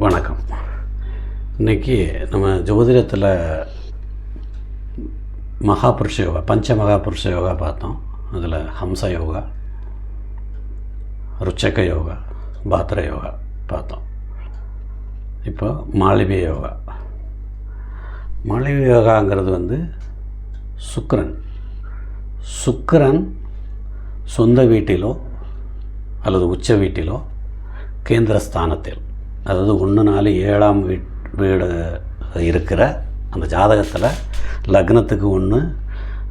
வணக்கம். இன்றைக்கி நம்ம ஜோதிடத்தில் மகாபுருஷ யோகா பஞ்ச மகாபுருஷ யோகா பார்த்தோம். அதில் ஹம்ச யோகா ருச்சக யோகா பாத்திர யோகா பார்த்தோம். இப்போ மாளவிய யோகா. மாளவிய யோகாங்கிறது வந்து சுக்கரன். சுக்கரன் சொந்த வீட்டிலோ அல்லது உச்ச வீட்டிலோ கேந்திரஸ்தானத்தில் அதாவது ஒன்று நாலு ஏழாம் வீட் வீடு இருக்கிற அந்த ஜாதகத்தில் லக்னத்துக்கு ஒன்று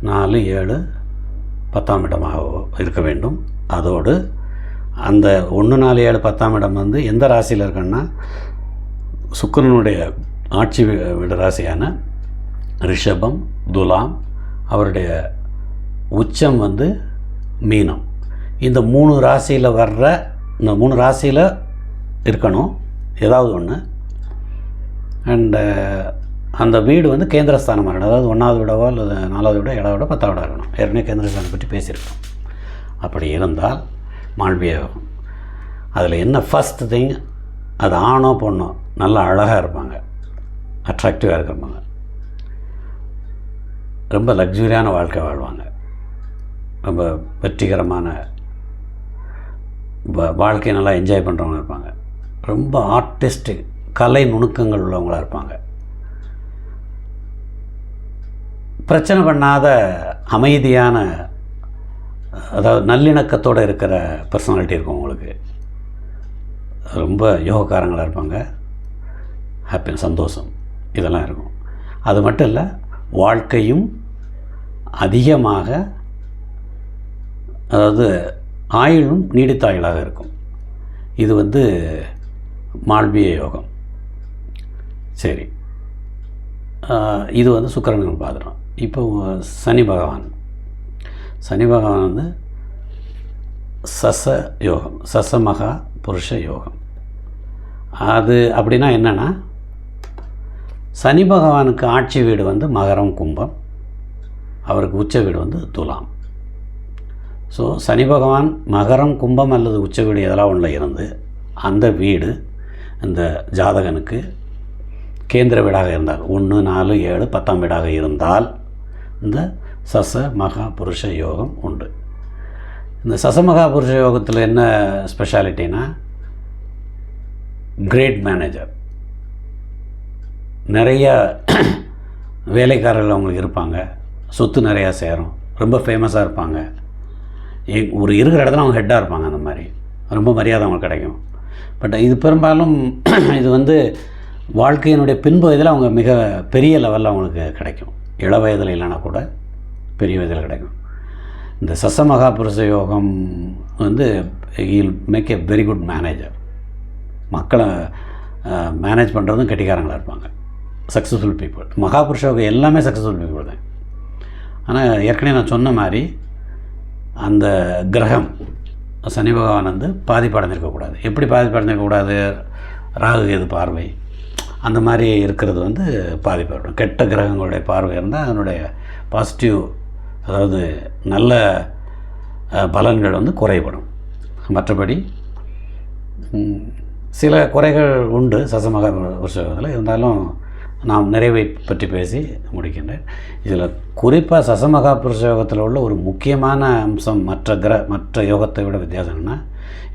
நாலு ஏழு பத்தாம் இடமாக இருக்க வேண்டும். அதோடு அந்த ஒன்று நாலு ஏழு பத்தாம் இடம் வந்து எந்த ராசியில் இருக்குன்னா சுக்கரனுடைய ஆட்சி வீடு ராசியான ரிஷபம் துலாம் அவருடைய உச்சம் வந்து மீனம். இந்த மூணு ராசியில் வர்ற இந்த மூணு ராசியில் இருக்கணும். ஏதாவது ஒன்று அண்டு uh, அந்த வீடு வந்து கேந்திரஸ்தானமாக இருக்கணும். அதாவது ஒன்றாவது விடவோ அல்லது நாலாவது விட ஏழாவது விட பத்தாவது விட இருக்கணும். ஏற்கனவே கேந்திரஸ்தானம் பற்றி பேசியிருக்கோம். அப்படி இருந்தால் மாண்பியாகும் அதில் என்ன ஃபஸ்ட் திங் அது ஆணோ பொண்ணோ நல்லா அழகாக இருப்பாங்க. அட்ராக்டிவாக இருக்கிறவங்க. ரொம்ப லக்ஸுரியான வாழ்க்கை வாழ்வாங்க. ரொம்ப வெற்றிகரமான வாழ்க்கையை நல்லா என்ஜாய் பண்ணுறவங்க இருப்பாங்க. ரொம்ப ஆர்டிஸ்டிக் கலை நுணுக்கங்கள் உள்ளவங்களாக இருப்பாங்க. பிரச்சனை பண்ணாத அமைதியான அதாவது நல்லிணக்கத்தோடு இருக்கிற பர்சனாலிட்டி இருக்கும் உங்களுக்கு. ரொம்ப யோகக்காரங்களாக இருப்பாங்க. ஹாப்பி சந்தோஷம். இதெல்லாம் இருக்கும். அது மட்டும் இல்லை வாழ்க்கையும் அதிகமாக அதாவது ஆயுளும் நீடித்த ஆயுளாக இருக்கும். இது வந்து மால்விய யோகம். சரி. இது வந்து சுக்கரன் பாத்திரம் இப்போ சனி பகவான். சனி பகவான் வந்து சச யோகம் சசமகா புருஷ யோகம். அது அப்படின்னா என்னென்னா சனி பகவானுக்கு ஆட்சி வீடு வந்து மகரம் கும்பம். அவருக்கு உச்ச வீடு வந்து துலாம். ஸோ சனி பகவான் மகரம் கும்பம் அல்லது உச்ச வீடு எதெல்லாம் ஒன்றில் இருந்து அந்த வீடு இந்த ஜாதகனுக்கு கேந்திர வீடாக இருந்தால் ஒன்று நாலு ஏழு பத்தாம் வீடாக இருந்தால் இந்த சச மகா புருஷ யோகம் உண்டு. இந்த சசமகா புருஷ யோகத்தில் என்ன ஸ்பெஷாலிட்டினா கிரேட் மேனேஜர் நிறைய வேலைக்காரர்கள் அவங்களுக்கு இருப்பாங்க. சொத்து நிறையா சேரும். ரொம்ப ஃபேமஸாக இருப்பாங்க. எ- ஒரு இருக்கிற இடத்துல அவங்க ஹெட்டாக இருப்பாங்க அந்த மாதிரி. ரொம்ப மரியாதை அவங்களுக்கு கிடைக்கும். பட் இது பெரும்பாலும் இது வந்து வாழ்க்கையினுடைய பின்பகுதியில் அவங்க மிக பெரிய லெவலில் அவங்களுக்கு கிடைக்கும். இள வயதில் இல்லைனா கூட பெரிய வயதில் கிடைக்கும். இந்த சசமகா புருஷ யோகம் வந்து இல் make a very good manager மக்களை மேனேஜ் பண்ணுறதும் கெட்டிக்காரங்களாக இருப்பாங்க. சக்ஸஸ்ஃபுல் பீப்புள் மகாபுருஷ யோகம் எல்லாமே சக்ஸஸ்ஃபுல் பீப்புள் தான். ஆனால் ஏற்கனவே நான் சொன்ன மாதிரி அந்த கிரகம் சனி பகவான் வந்து பாதிப்படைஞ்சிருக்கக்கூடாது எப்படி பாதிப்படைஞ்சிருக்கக்கூடாது ராகு கேது பார்வை. அந்த மாதிரி இருக்கிறது வந்து பாதிப்படும் கெட்ட கிரகங்களுடைய பார்வை இருந்தால் அதனுடைய பாசிட்டிவ் அதாவது நல்ல பலன்கள் வந்து குறைபடும். மற்றபடி சில குறைகள் உண்டு. சசமக உற்சவத்தில் இருந்தாலும் நாம் நிறைவை பற்றி பேசி முடிக்கின்றேன். இதில் குறிப்பாக சசமகா புருஷயோகத்தில் உள்ள ஒரு முக்கியமான அம்சம் மற்ற கிர மற்ற யோகத்தை விட வித்தியாசம்னா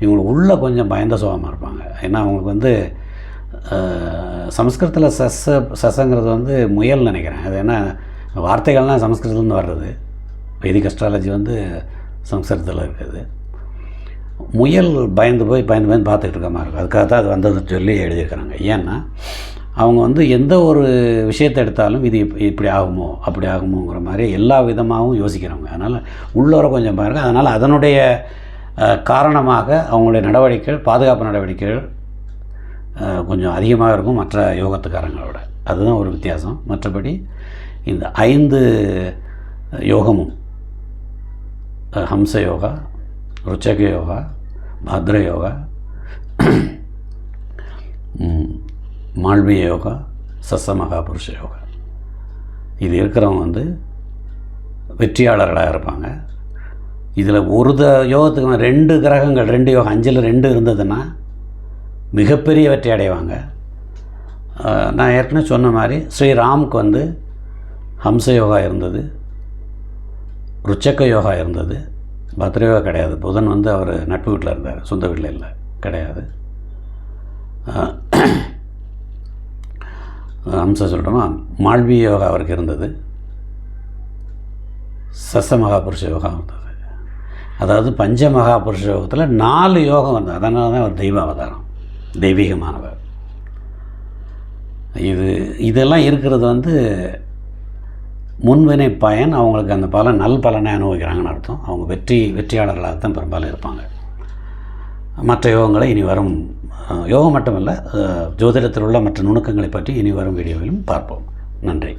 இவங்களுக்கு உள்ளே கொஞ்சம் பயந்த சுகமாக இருப்பாங்க. ஏன்னா அவங்களுக்கு வந்து சமஸ்கிருதத்தில் சச சசங்கிறது வந்து முயல் நினைக்கிறேன். அது என்ன வார்த்தைகள்லாம் சமஸ்கிருதத்துலேருந்து வர்றது. வைதிக் அஸ்ட்ராலஜி வந்து சமஸ்கிருதத்தில் இருக்குது. முயல் பயந்து போய் பயந்து பயந்து பார்த்துக்கிட்டு இருக்க மாதிரி இருக்கும். அதுக்காக தான் அது வந்ததுன்னு சொல்லி எழுதியிருக்கிறாங்க. ஏன்னா அவங்க வந்து எந்த ஒரு விஷயத்தை எடுத்தாலும் இது இப்படி ஆகுமோ அப்படி ஆகுமோங்கிற மாதிரி எல்லா விதமாகவும் யோசிக்கிறவங்க. அதனால் உள்ளோர கொஞ்சம் பாருங்க. அதனால் அதனுடைய காரணமாக அவங்களுடைய நடவடிக்கைகள் பாதுகாப்பு நடவடிக்கைகள் கொஞ்சம் அதிகமாக இருக்கும் மற்ற யோகத்துக்காரங்களோட. அதுதான் ஒரு வித்தியாசம். மற்றபடி இந்த ஐந்து யோகமும் ஹம்ச யோகா ருச்சக யோகா பத்ர யோகா மால்விய யோகா சச மகாபுருஷ யோகா. இது இருக்கிறவங்க வந்து வெற்றியாளர்களாக இருப்பாங்க. இதில் ஒரு த யோகத்துக்கு ரெண்டு கிரகங்கள் ரெண்டு யோகம் அஞ்சில் ரெண்டு இருந்ததுன்னா மிகப்பெரிய வெற்றி அடைவாங்க. நான் ஏற்கனவே சொன்ன மாதிரி ஸ்ரீராமுக்கு வந்து ஹம்ச யோகா இருந்தது ருச்சக்க யோகா இருந்தது. பத்ரயோகா கிடையாது. புதன் வந்து அவர் நட்பு வீட்டில் இருந்தார். சொந்த வீட்டில் இல்லை. கிடையாது. அம்சம் ஹம்ச சொல்கிறோமா யோகா அவருக்கு இருந்தது. சச மகாபுருஷ யோகா இருந்தது அதாவது பஞ்ச மகாபுருஷ யோகத்தில் நாலு யோகம் வந்தது. அதனால தான் அவர் தெய்வ அவதாரம். தெய்வீகமானவர். இது இதெல்லாம் இருக்கிறது வந்து முன்வினை பயன். அவங்களுக்கு அந்த பலன் நல் பலனை அனுபவிக்கிறாங்கன்னு அர்த்தம். அவங்க வெற்றி வெற்றியாளர்களாக தான் பெரும்பாலும் இருப்பாங்க. மற்ற யோகங்களை இனி வரும் யோகம் மட்டுமல்ல ஜோதிடத்தில் உள்ள மற்ற நுணுக்கங்களை பற்றி இனி வரும் வீடியோவிலும் பார்ப்போம். நன்றி.